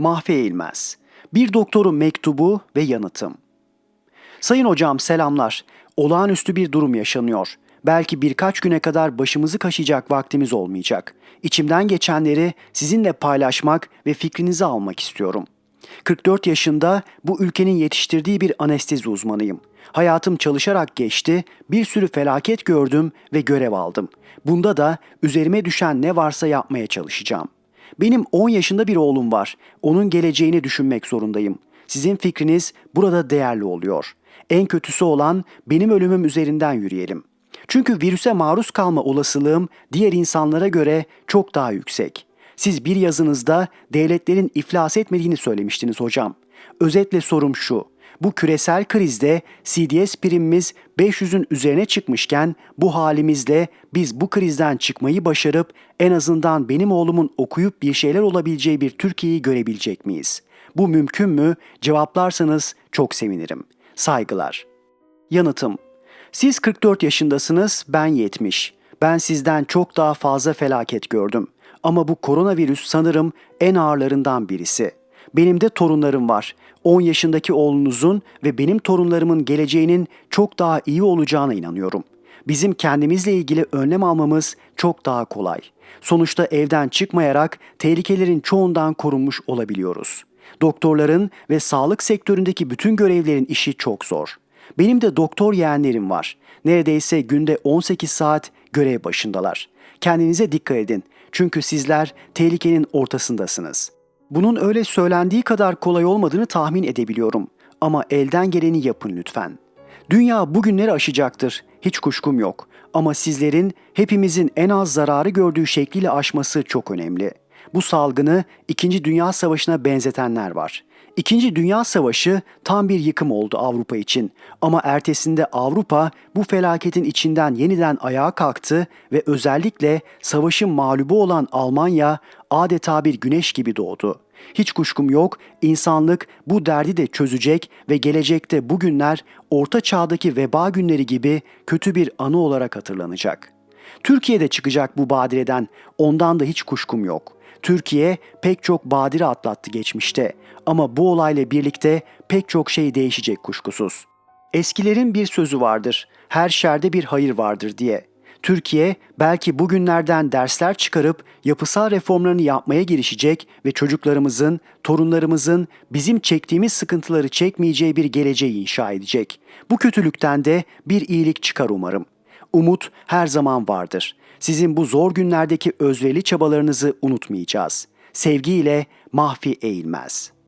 Mahfi Eğilmez. Bir doktorun mektubu ve yanıtım. Sayın hocam selamlar. Olağanüstü bir durum yaşanıyor. Belki birkaç güne kadar başımızı kaşıyacak vaktimiz olmayacak. İçimden geçenleri sizinle paylaşmak ve fikrinizi almak istiyorum. 44 yaşında bu ülkenin yetiştirdiği bir anestezi uzmanıyım. Hayatım çalışarak geçti, bir sürü felaket gördüm ve görev aldım. Bunda da üzerime düşen ne varsa yapmaya çalışacağım. Benim 10 yaşında bir oğlum var. Onun geleceğini düşünmek zorundayım. Sizin fikriniz burada değerli oluyor. En kötüsü olan benim ölümüm üzerinden yürüyelim. Çünkü virüse maruz kalma olasılığım diğer insanlara göre çok daha yüksek. Siz bir yazınızda devletlerin iflas etmediğini söylemiştiniz hocam. Özetle sorum şu. Bu küresel krizde CDS primimiz 500'ün üzerine çıkmışken bu halimizle biz bu krizden çıkmayı başarıp en azından benim oğlumun okuyup bir şeyler olabileceği bir Türkiye'yi görebilecek miyiz? Bu mümkün mü? Cevaplarsanız çok sevinirim. Saygılar. Yanıtım. Siz 44 yaşındasınız, ben 70. Ben sizden çok daha fazla felaket gördüm. Ama bu koronavirüs sanırım en ağırlarından birisi. Benim de torunlarım var. 10 yaşındaki oğlunuzun ve benim torunlarımın geleceğinin çok daha iyi olacağına inanıyorum. Bizim kendimizle ilgili önlem almamız çok daha kolay. Sonuçta evden çıkmayarak tehlikelerin çoğundan korunmuş olabiliyoruz. Doktorların ve sağlık sektöründeki bütün görevlerin işi çok zor. Benim de doktor yeğenlerim var. Neredeyse günde 18 saat görev başındalar. Kendinize dikkat edin. Çünkü sizler tehlikenin ortasındasınız. Bunun öyle söylendiği kadar kolay olmadığını tahmin edebiliyorum. Ama elden geleni yapın lütfen. Dünya bugünleri aşacaktır. Hiç kuşkum yok. Ama sizlerin hepimizin en az zararı gördüğü şekliyle aşması çok önemli. Bu salgını 2. Dünya Savaşı'na benzetenler var. İkinci Dünya Savaşı tam bir yıkım oldu Avrupa için ama ertesinde Avrupa bu felaketin içinden yeniden ayağa kalktı ve özellikle savaşın mağlubu olan Almanya adeta bir güneş gibi doğdu. Hiç kuşkum yok insanlık bu derdi de çözecek ve gelecekte bugünler orta çağdaki veba günleri gibi kötü bir anı olarak hatırlanacak. Türkiye'de çıkacak bu badireden ondan da hiç kuşkum yok.'' Türkiye pek çok badire atlattı geçmişte ama bu olayla birlikte pek çok şey değişecek kuşkusuz. Eskilerin bir sözü vardır. Her şerde bir hayır vardır diye. Türkiye belki bugünlerden dersler çıkarıp yapısal reformlarını yapmaya girişecek ve çocuklarımızın, torunlarımızın bizim çektiğimiz sıkıntıları çekmeyeceği bir geleceği inşa edecek. Bu kötülükten de bir iyilik çıkar umarım. Umut her zaman vardır. Sizin bu zor günlerdeki özverili çabalarınızı unutmayacağız. Sevgiyle Mahfi Eğilmez.''